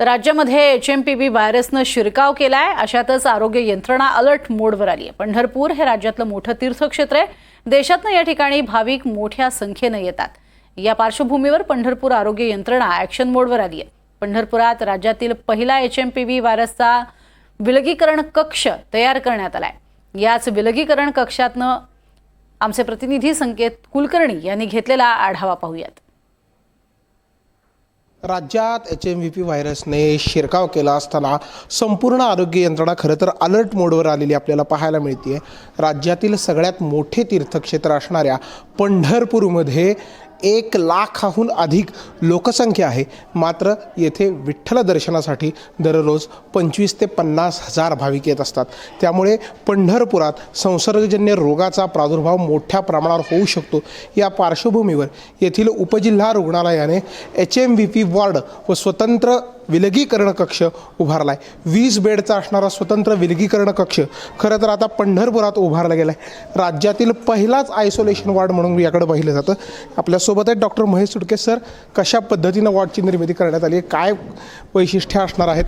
तर राज्यामध्ये H M P V व्हायरसनं शिरकाव केला आहे अशातच आरोग्य यंत्रणा अलर्ट मोडवर आली आहे पंढरपूर हे राज्यातलं मोठं तीर्थक्षेत्र आहे. देशातनं या ठिकाणी भाविक मोठ्या संख्येनं येतात. या पार्श्वभूमीवर पंढरपूर आरोग्य यंत्रणा ॲक्शन मोडवर आली आहे पंढरपुरात राज्यातील पहिला एच एम पी व्ही व्हायरसचा विलगीकरण कक्ष तयार करण्यात आला आहे याच विलगीकरण कक्षातनं आमचे प्रतिनिधी संकेत कुलकर्णी यांनी घेतलेला आढावा पाहूयात. राज्यात एच एम व्ही पी व्हायरसने शिरकाव केला असताना संपूर्ण आरोग्य यंत्रणा खरं तर अलर्ट मोडवर आलेली आपल्याला पाहायला मिळते राज्यातील सगळ्यात मोठे तीर्थक्षेत्र असणाऱ्या पंढरपूरमध्ये एक लाखाहून अधिक लोकसंख्या आहे. मात्र येथे विठ्ठल दर्शनासाठी दररोज पंचवीस ते पन्नास हजार भाविक येत असतात. त्यामुळे पंढरपुरात संसर्गजन्य रोगाचा प्रादुर्भाव मोठ्या प्रमाणावर होऊ शकतो. या पार्श्वभूमीवर येथील उपजिल्हा रुग्णालयाने H M V P ward व स्वतंत्र विलगीकरण कक्ष उभारला आहे वीस बेडचा असणारा स्वतंत्र विलगीकरण कक्ष खरं तर आता पंढरपुरात उभारला गेला आहे राज्यातील पहिलाच आयसोलेशन वॉर्ड म्हणून याकडे पाहिलं जातं. आपल्यासोबत आहेत डॉक्टर महेश सुडके सर. कशा पद्धतीनं वॉर्डची निर्मिती करण्यात आली आहे? काय वैशिष्ट्य असणार आहेत?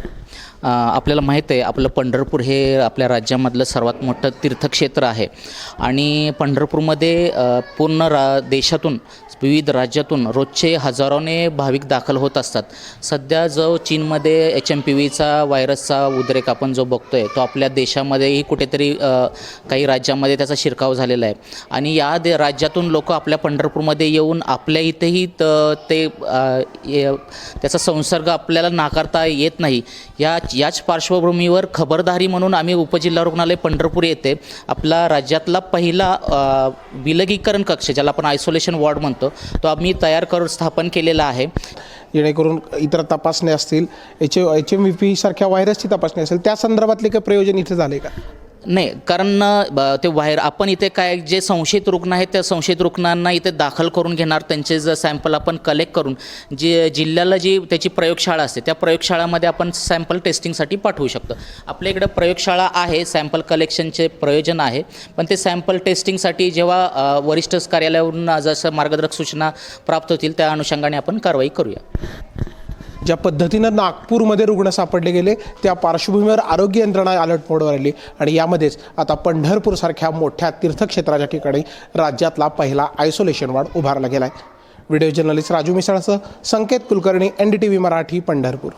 आपल्याला माहीत आहे आपलं पंढरपूर हे आपल्या राज्यामधलं सर्वात मोठं तीर्थक्षेत्र आहे. आणि पंढरपूरमध्ये पूर्ण रा देशातून विविध राज्यातून रोजचे हजारोने भाविक दाखल होत असतात. सध्या जो चीनमध्ये एच एम पी व्हीचा व्हायरसचा उद्रेक आपण जो बघतो आहे तो आपल्या देशामध्येही कुठेतरी काही राज्यामध्ये त्याचा शिरकाव झालेला आहे. आणि या दे राज्यातून लोक आपल्या पंढरपूरमध्ये येऊन आपल्या इथेही त- ते ये- त्याचा संसर्ग आपल्याला नाकारता येत नाही. या याच पार्श्वभूमीवर खबरदारी म्हणून आम्ही उपजिल्हा रुग्णालय पंढरपूर येथे आपला राज्यातला पहिला विलगीकरण कक्ष ज्याला आपण आयसोलेशन वॉर्ड म्हणतो तो आम्ही तयार करून स्थापन केलेला आहे. जेणेकरून इतर तपासण्या असतील H H M V P सारख्या व्हायरसची तपासणी असेल त्या संदर्भातले काही प्रयोजन इथे झाले का? नाही कारण ब- ते बाहेर आपण इथे काय जे संशयित रुग्ण आहेत त्या संशयित रुग्णांना इथे दाखल करून घेणार त्यांचे जर सॅम्पल आपण कलेक्ट करून जे जिल्ह्याला जी त्याची प्रयोगशाळा असते त्या प्रयोगशाळामध्ये आपण सॅम्पल टेस्टिंगसाठी पाठवू शकतो. आपल्या इकडं प्रयोगशाळा आहे सॅम्पल कलेक्शनचे प्रयोजन आहे पण ते सॅम्पल टेस्टिंगसाठी जेव्हा वरिष्ठ कार्यालयावरून जसं मार्गदर्शक सूचना प्राप्त होतील त्या अनुषंगाने आपण कारवाई करूया. ज्या पद्धतीनं नागपूरमध्ये रुग्ण सापडले गेले त्या पार्श्वभूमीवर आरोग्य यंत्रणा अलर्ट मोडवर आली. आणि यामध्येच आता पंढरपूरसारख्या मोठ्या तीर्थक्षेत्राच्या ठिकाणी राज्यातला पहिला आयसोलेशन वार्ड उभारला गेला आहे video journalist Raju मिसाळसह Sanket Kulkarni N D T V Marathi Pandharpur.